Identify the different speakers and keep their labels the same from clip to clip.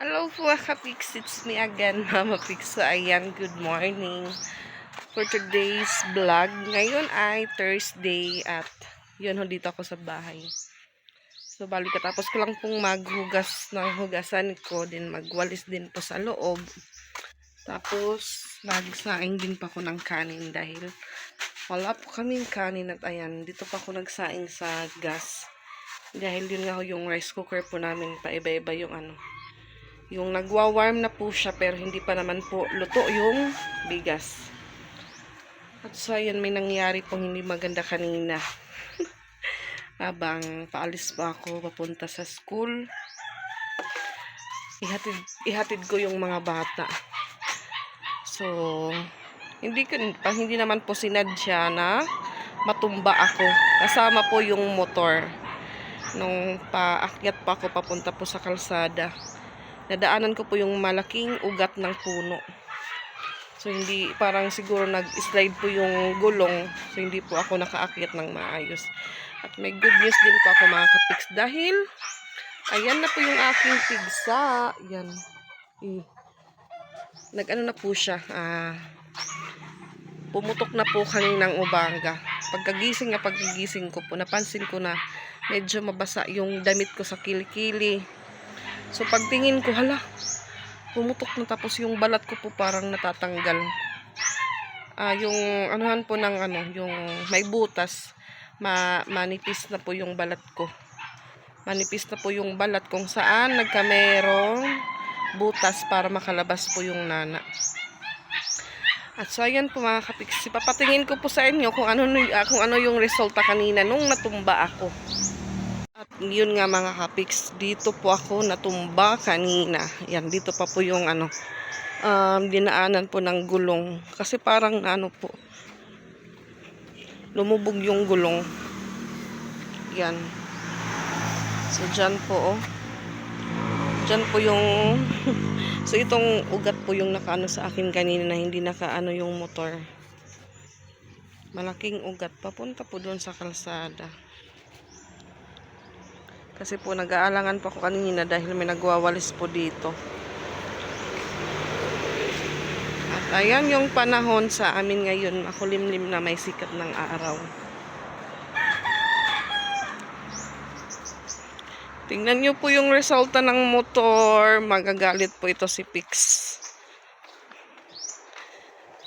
Speaker 1: Hello po kapix, it's me again, Mama Pix. So, ayan, good morning. For today's vlog, ngayon ay Thursday at yun ho dito ako sa bahay. So, balik katapos ko lang pong maghugas ng hugasan ko, din magwalis din po sa loob. Tapos, nagsaing din pa ako ng kanin dahil wala po kaming kanin at ayan, dito pa ako nagsaing sa gas. Dahil yun nga yung rice cooker po namin, paiba-iba yung ano, yung nagwa-warm na po siya pero hindi pa naman po luto yung bigas. At so ayan may nangyari pong hindi maganda kanina. Habang paalis pa ako papunta sa school. Ihatid, ihatid ko yung mga bata. So, hindi pa hindi naman po sinadya na matumba ako. Kasama po yung motor nung paakyat pa ako papunta po sa kalsada nadaanan ko po yung malaking ugat ng puno. So, hindi, parang siguro nag-slide po yung gulong. So, hindi po ako nakaakyat ng maayos. At may good news din po ako mga kapiks. Dahil, ayan na po yung aking pigsa. Yan. Eh, nag-ano na po siya. Ah, pumutok na po kaninang umaga. Pagkagising na pagkagising ko po, napansin ko na medyo mabasa yung damit ko sa kilikili. So pagtingin ko, hala, pumutok na tapos yung balat ko po parang natatanggal. Ah, yung anuhan po ng ano, yung may butas, ma manipis na po yung balat ko. Manipis na po yung balat kung saan nagkamerong butas para makalabas po yung nana. At so ayan po mga kapiksi, papatingin ko po sa inyo kung ano, ah, kung ano yung resulta kanina nung natumba ako. At yun nga mga kapiks, dito po ako natumba kanina. Yan, dito pa po yung ano, um, dinaanan po ng gulong. Kasi parang ano po, lumubog yung gulong. Yan. So, dyan po, oh. Dyan po yung, so itong ugat po yung nakaano sa akin kanina na hindi nakaano yung motor. Malaking ugat. Papunta po doon sa kalsada. Kasi po nag-aalangan pa ako kanina dahil may nagwawalis po dito. At ayan yung panahon sa amin ngayon. Makulimlim na may sikat ng araw. Tingnan nyo po yung resulta ng motor. Magagalit po ito si Pix.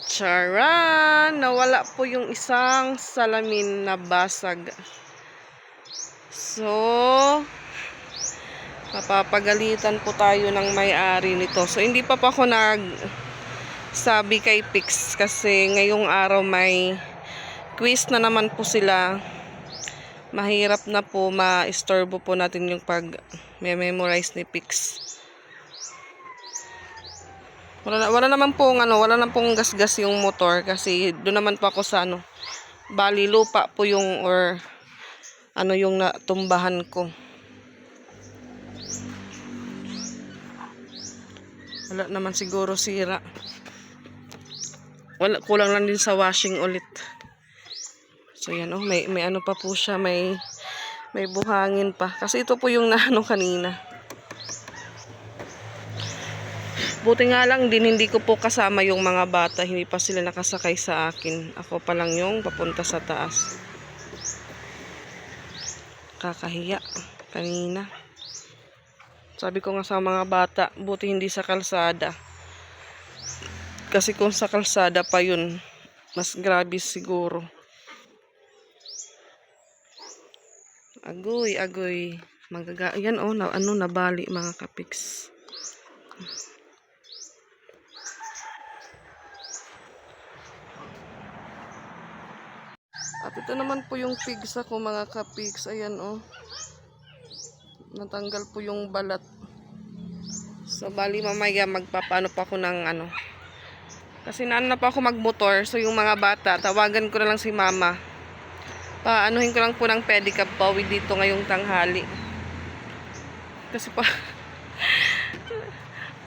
Speaker 1: Charan! Nawala po yung isang salamin na basag. So, mapapagalitan po tayo ng may-ari nito. So, hindi pa pa ako nag sabi kay Pix kasi ngayong araw may quiz na naman po sila. Mahirap na po ma-istorbo po natin yung pag memorize ni Pix. Wala, wala naman pong ano, wala naman pong gasgas yung motor kasi doon naman po ako sa ano, bali lupa po yung or ano yung natumbahan ko. Wala naman siguro sira. Wala, kulang lang din sa washing ulit. So yan oh, may, may ano pa po siya, may may buhangin pa. Kasi ito po yung naano kanina. Buti nga lang din hindi ko po kasama yung mga bata, hindi pa sila nakasakay sa akin. Ako pa lang yung papunta sa taas nakakahiya kanina. Sabi ko nga sa mga bata, buti hindi sa kalsada. Kasi kung sa kalsada pa yun, mas grabe siguro. Agoy, agoy. Magaga yan oh, na, ano nabali mga kapiks. At ito naman po yung pigsa ko mga kapigs. Ayan oh. Natanggal po yung balat. So bali mamaya magpapano pa ako ng ano. Kasi naan na pa ako magmotor. So yung mga bata, tawagan ko na lang si mama. Paanuhin ko lang po ng pedicab pawi dito ngayong tanghali. Kasi pa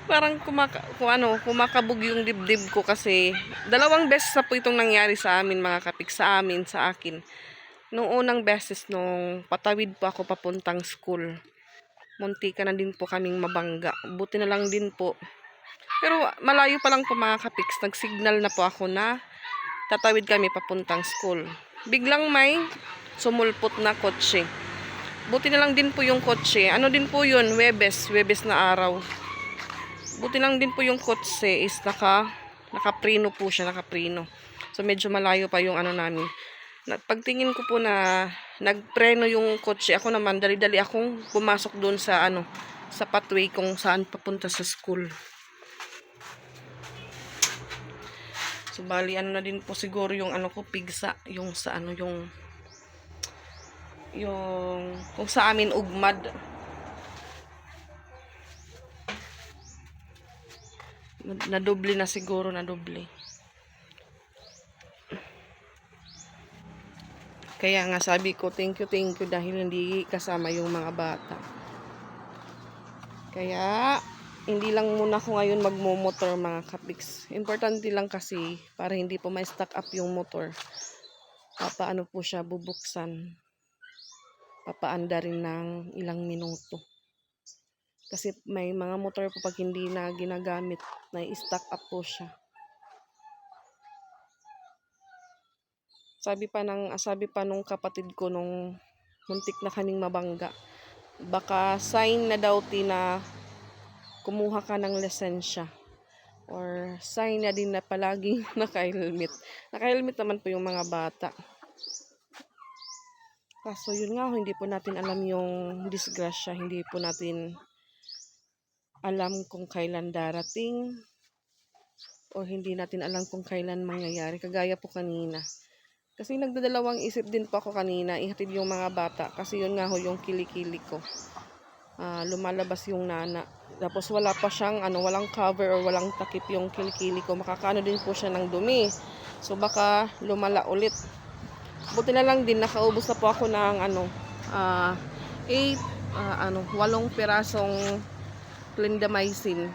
Speaker 1: parang kumaka, kung ano, kumakabog yung dibdib ko kasi dalawang beses na po itong nangyari sa amin mga kapik sa amin, sa akin. Noong unang beses nung patawid po ako papuntang school. munti ka na din po kaming mabangga. Buti na lang din po. Pero malayo pa lang po mga kapiks. Nag-signal na po ako na tatawid kami papuntang school. Biglang may sumulpot na kotse. Buti na lang din po yung kotse. Ano din po yun? Webes. Webes na araw. Buti lang din po yung kotse is naka, nakaprino po siya. Nakaprino. So medyo malayo pa yung ano namin. Na, pagtingin ko po na nagpreno yung kotse, ako naman dali-dali akong pumasok doon sa ano, sa pathway kung saan papunta sa school. So bali ano na din po siguro yung ano ko pigsa, yung sa ano yung yung kung sa amin ugmad. Na doble na siguro na doble. Kaya nga sabi ko, thank you, thank you dahil hindi kasama yung mga bata. Kaya, hindi lang muna ako ngayon magmo-motor mga kapiks. Importante lang kasi para hindi po ma-stack up yung motor. Papaano po siya bubuksan. Papaanda rin ng ilang minuto. Kasi may mga motor po pag hindi na ginagamit, na stack up po siya. Sabi pa ng sabi pa nung kapatid ko nung muntik na kaming mabangga. Baka sign na daw ti na kumuha ka ng lisensya. Or sign na din na palaging naka-helmet. Naka-helmet naman po yung mga bata. Kaso yun nga, hindi po natin alam yung disgrasya. Hindi po natin alam kung kailan darating o hindi natin alam kung kailan mangyayari. Kagaya po kanina. Kasi nagdadalawang isip din po ako kanina, ihatid yung mga bata. Kasi yun nga ho yung kilikili ko. Ah, lumalabas yung nana. Tapos wala pa siyang, ano, walang cover or walang takip yung kilikili ko. Makakaano din po siya ng dumi. So baka lumala ulit. Buti na lang din, nakaubos na po ako ng, ano, ah, 8, ano, walong pirasong clindamycin.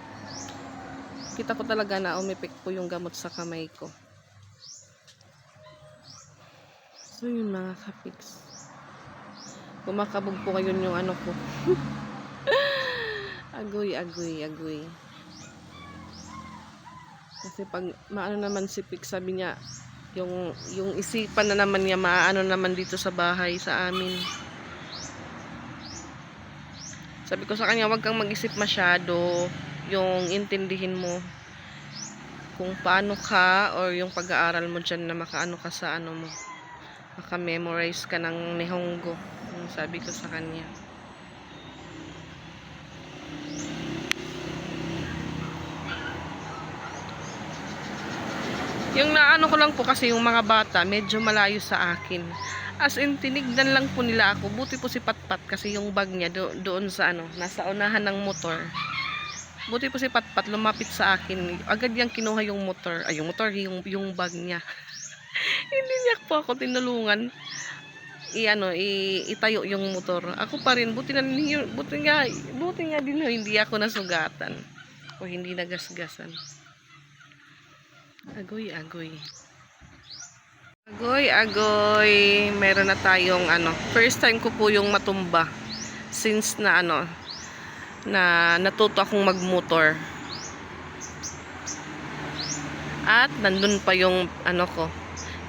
Speaker 1: Kita ko talaga na umipik po yung gamot sa kamay ko. So yun mga kapiks. Kumakabog po ngayon yung ano ko. agoy, agoy, agoy. Kasi pag maano naman si Pix, sabi niya, yung, yung isipan na naman niya, maano naman dito sa bahay, sa amin. Sabi ko sa kanya, wag kang mag-isip masyado, yung intindihin mo kung paano ka or yung pag-aaral mo dyan na makaano ka sa ano mo maka-memorize ka ng Nihongo. Yung sabi ko sa kanya. Yung naano ko lang po kasi yung mga bata, medyo malayo sa akin. As in, tinignan lang po nila ako. Buti po si Patpat kasi yung bag niya do, doon sa ano, nasa unahan ng motor. Buti po si Patpat lumapit sa akin. Agad niyang kinuha yung motor. Ay, yung motor, yung, yung bag niya. hindi niya po ako tinulungan i ano i, itayo yung motor ako pa rin buti na buti nga buti nga din hindi ako nasugatan o hindi nagasgasan agoy agoy agoy agoy. Meron na tayong ano first time ko po yung matumba since na ano na natuto akong magmotor. At nandun pa yung ano ko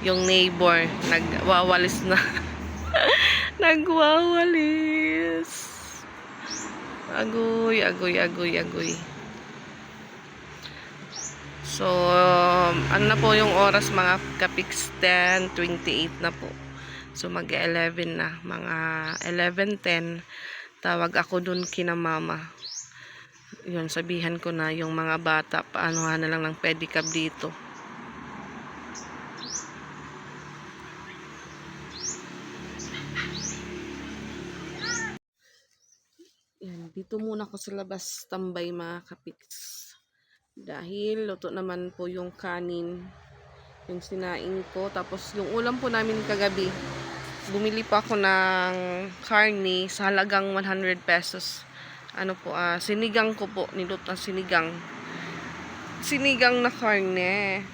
Speaker 1: yung neighbor. Nagwawalis na. Nagwawalis. Agoy agoy agoy agoy so um, ano na po yung oras mga kapix 10.28 na po. So mag 11 na mga 11.10 tawag ako dun kina mama. Yun sabihan ko na yung mga bata paano na lang ng pedicab dito. Yan, dito muna ako sa labas tambay mga kapiks. Dahil luto naman po yung kanin, yung sinaing ko. Tapos yung ulam po namin kagabi, bumili pa ako ng karne sa halagang 100 pesos. Ano po, ah, sinigang ko po, niluto ang sinigang. Sinigang na karne.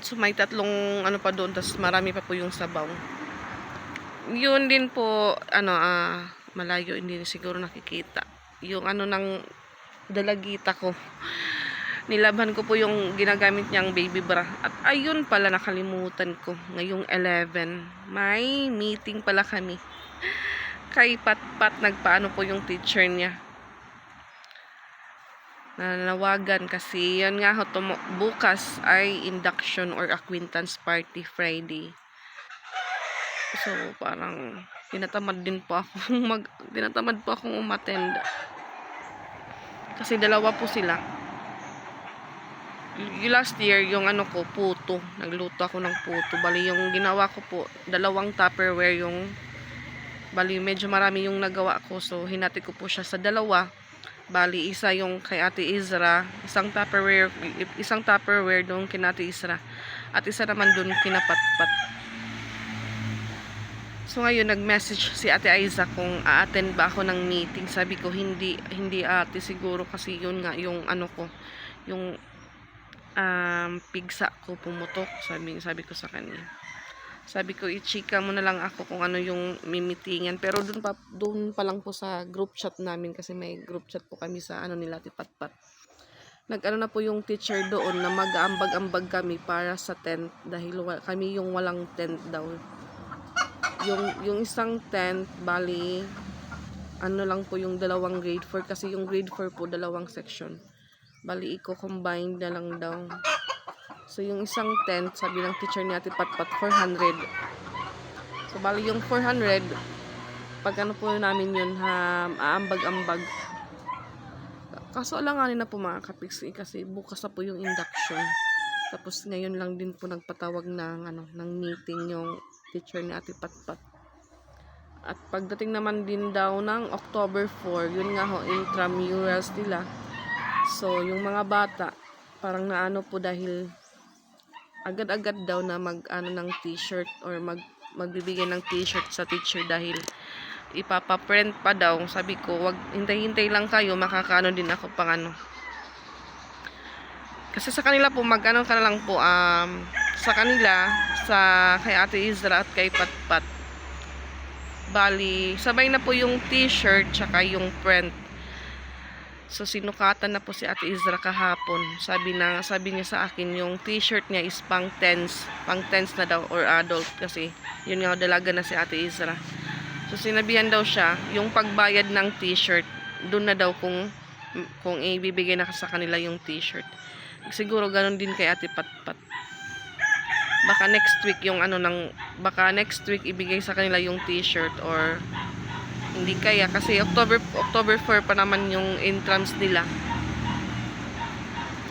Speaker 1: So may tatlong ano pa doon, tapos marami pa po yung sabaw. Yun din po, ano, ah, malayo hindi siguro nakikita. Yung ano ng dalagita ko. Nilaban ko po yung ginagamit niyang baby bra. At ayun pala nakalimutan ko. Ngayong 11. May meeting pala kami. Kay Pat-Pat nagpaano po yung teacher niya. Nanawagan kasi yun nga ho, bukas ay induction or acquaintance party Friday. So parang tinatamad din po ako mag tinatamad po akong umattend. Kasi dalawa po sila. Last year, yung ano ko, puto. Nagluto ako ng puto. Bali, yung ginawa ko po, dalawang tupperware yung Bali, medyo marami yung nagawa ko. So, hinati ko po siya sa dalawa. Bali, isa yung kay Ate Izra. Isang tupperware, isang tupperware doon kina Ate Izra. At isa naman doon kina Patpat. So, ngayon, nag-message si Ate Aiza kung a-attend ba ako ng meeting. Sabi ko, hindi, hindi ate siguro kasi yun nga, yung ano ko, yung um, pigsa ko pumutok. Sabi, sabi ko sa kanya. Sabi ko, i-chika mo na lang ako kung ano yung mimitingan. Pero doon pa, doon pa lang po sa group chat namin kasi may group chat po kami sa ano nila, Tipatpat. Nag-ano na po yung teacher doon na mag-aambag-ambag kami para sa tent dahil kami yung walang tent daw. Yung, yung isang tent, bali, ano lang po yung dalawang grade 4 kasi yung grade 4 po dalawang section. Bali, i-combine na lang daw. So, yung isang tent, sabi ng teacher ni Ate Patpat, 400. So, bali yung 400, pag ano po namin yun, ha, aambag-ambag. Kaso alanganin na po mga kapiksi kasi bukas na po yung induction. Tapos ngayon lang din po nagpatawag ng, ano, ng meeting yung teacher ni Ate Patpat. At pagdating naman din daw ng October 4, yun nga ho, intramurals nila. So, yung mga bata, parang naano po dahil agad-agad daw na mag ano ng t-shirt or mag magbibigay ng t-shirt sa teacher dahil ipapa-print pa daw. Sabi ko, wag hintay-hintay lang kayo, makakaano din ako pang ano. Kasi sa kanila po, mag-ano ka na lang po, um, sa kanila, sa kay Ate Izra at kay Patpat. Bali, sabay na po yung t-shirt, tsaka yung print. So sinukatan na po si Ate Izra kahapon. Sabi na sabi niya sa akin yung t-shirt niya is pang tens, pang tens na daw or adult kasi yun nga dalaga na si Ate Izra. So sinabihan daw siya yung pagbayad ng t-shirt doon na daw kung kung ibibigay na sa kanila yung t-shirt. Siguro ganun din kay Ate Patpat. Baka next week yung ano ng baka next week ibigay sa kanila yung t-shirt or hindi kaya kasi October October 4 pa naman yung intrams nila.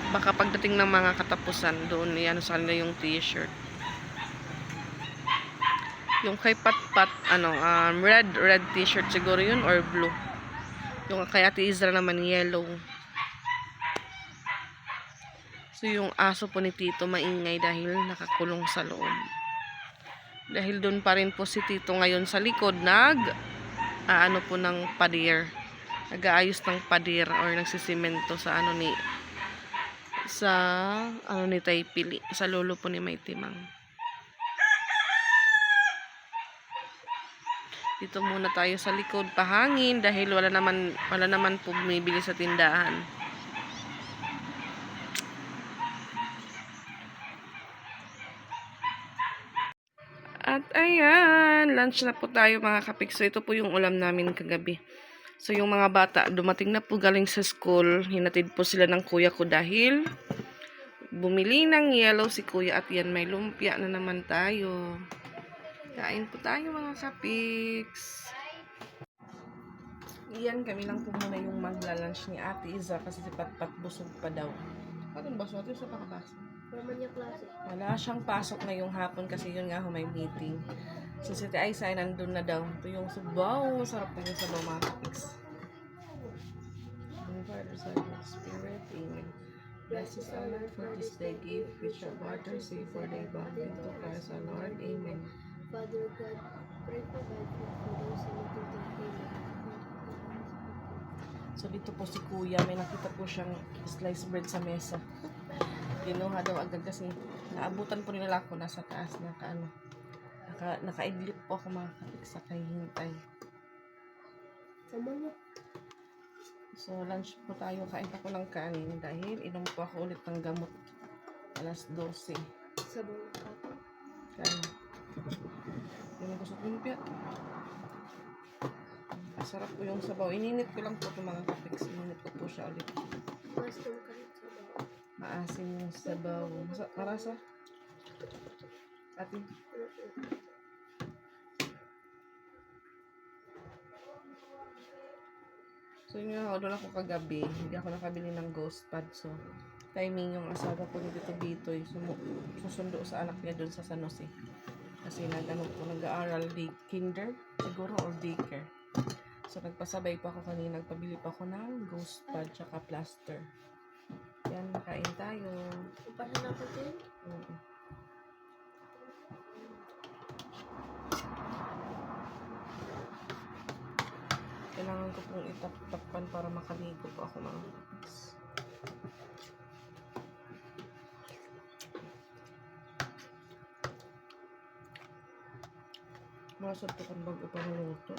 Speaker 1: Baka pagdating ng mga katapusan doon yan sa kanila yung t-shirt. Yung kay Patpat ano um, red red t-shirt siguro yun or blue. Yung kay Ate Izra naman yellow. So yung aso po ni Tito maingay dahil nakakulong sa loob. Dahil doon pa rin po si Tito ngayon sa likod nag aano po ng pader. Nag-aayos ng pader or nagsisimento sa ano ni sa ano ni Taypili, sa lolo po ni Maitimang. Dito muna tayo sa likod pahangin dahil wala naman wala naman po bumibili sa tindahan. Lunch na po tayo mga kapik. So ito po yung ulam namin kagabi. So yung mga bata, dumating na po galing sa school. Hinatid po sila ng kuya ko dahil bumili ng yellow si kuya at yan may lumpia na naman tayo. Kain po tayo mga kapiks. Iyan, kami lang po muna yung magla-lunch ni Ate Iza kasi si Patpat busog pa daw. Anong baso? Ate sa pakabasa?
Speaker 2: Naman yung klase.
Speaker 1: Wala siyang pasok ngayong hapon kasi yun nga ho, may meeting. So si Ate Aisa ay nandun na daw. Ito yung subaw. Sarap din yung sabaw mga kapiks. In Father, Son, Holy Spirit. Amen. Bless us, O Lord, for this day gift, which our water save for thy bound into Christ our Lord. Amen.
Speaker 2: Father God, pray provide food for those in need of healing.
Speaker 1: So dito po si Kuya, may nakita po siyang sliced bread sa mesa. Kinuha daw agad kasi naabutan po nila ako nasa taas naka ano. Naka, nakaidlip po ako mga kapik sa kay hintay. So, lunch po tayo. Kain ako ng kanin dahil inom po ako ulit ng gamot. Alas 12.
Speaker 2: Sabaw na ako.
Speaker 1: Kaya, yun ang gusto ko lumpia. Masarap po yung sabaw. Ininit ko lang po itong mga kapiks. Ininit ko po siya ulit.
Speaker 2: Mushroom ka rin sabaw.
Speaker 1: Maasim yung sabaw. Marasa? Ate. So yun nga, doon ako kagabi. Hindi ako nakabili ng ghost pad. So, timing yung asawa ko Bitoy. Sumu susundo sa anak niya doon sa San Jose. Kasi nag-ano po, nag-aaral di kinder, siguro, or daycare. So, nagpasabay pa ako kanina. Nagpabili pa ako ng ghost pad tsaka plaster. Yan, kain tayo.
Speaker 2: Umpahan na ako din.
Speaker 1: Mm. Kailangan ko pong itap-tapan para makaligo po ako mga kapiks. Masarap to kung bago pa luto.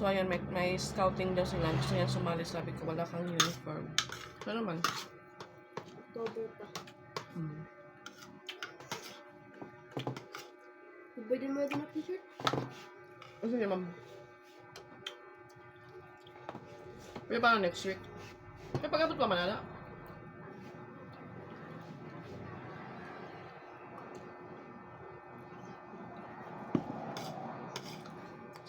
Speaker 1: So, ayan, may, may scouting daw sila. Gusto niya sumali. Sabi ko, wala kang uniform. So, naman.
Speaker 2: October pa.
Speaker 1: Hmm.
Speaker 2: Pwede mo din t-shirt?
Speaker 1: Gusto niya, ma'am. Pwede pa next week. May pag-abot pa manala.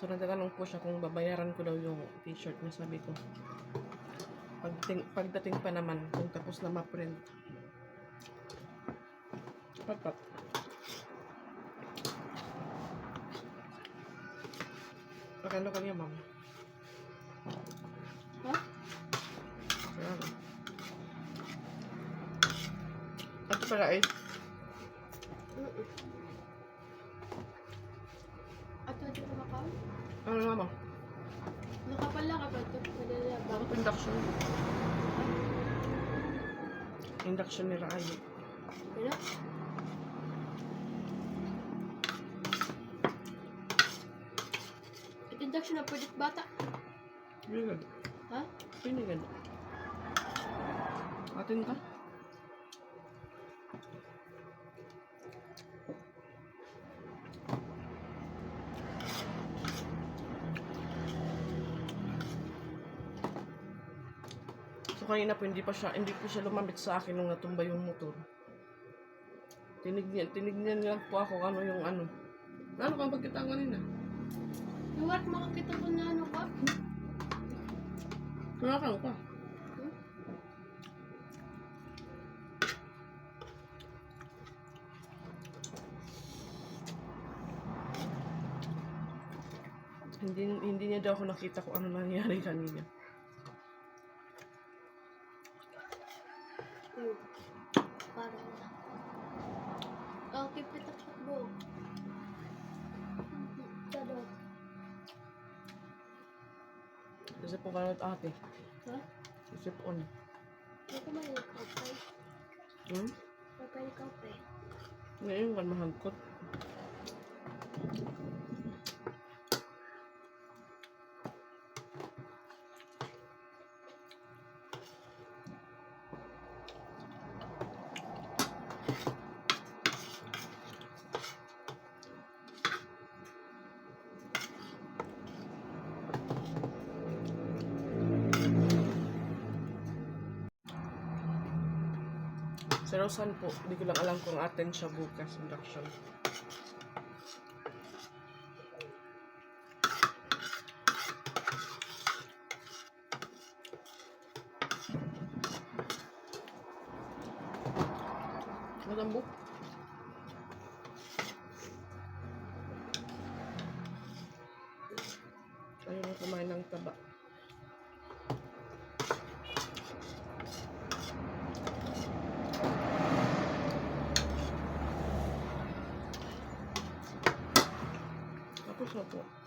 Speaker 1: So, nagtatanong po siya kung babayaran ko daw yung t-shirt na sabi ko. Pagdating, pagdating pa naman, kung tapos na ma-print. Pat, pat. Pakalo ka niya, ma'am.
Speaker 2: Ha?
Speaker 1: Ayan. Ito pala eh.
Speaker 2: Mm-mm. Ato, di ko makaw?
Speaker 1: Ano nga, ma'am?
Speaker 2: Nakapala ka ba ito?
Speaker 1: Bakit induction? Induction ni Raayo.
Speaker 2: Ano? Induction na pwede bata.
Speaker 1: Pinigad.
Speaker 2: Ha?
Speaker 1: Pinigad. Atin ka? Kanina po hindi pa siya hindi po siya lumapit sa akin nung natumba yung motor. Tinignan tinignan niya lang po ako ano yung ano. Ano kang pagkita kanina?
Speaker 2: Iwat makakita ko na ano ka?
Speaker 1: Kumakang pa.
Speaker 2: Hmm?
Speaker 1: Hindi hindi niya daw ako nakita kung ano nangyari kanina.
Speaker 2: Hmm. Parang na. Oh, it up mo. Tado.
Speaker 1: Kasi po kanot ate.
Speaker 2: Ha?
Speaker 1: Isip on.
Speaker 2: Ano ka man yung kaupay?
Speaker 1: Hmm?
Speaker 2: Yung kaupay.
Speaker 1: Ngayon kan mahangkot. Si Rosan po, hindi ko lang alam kung atin siya bukas induction. Tapos na po.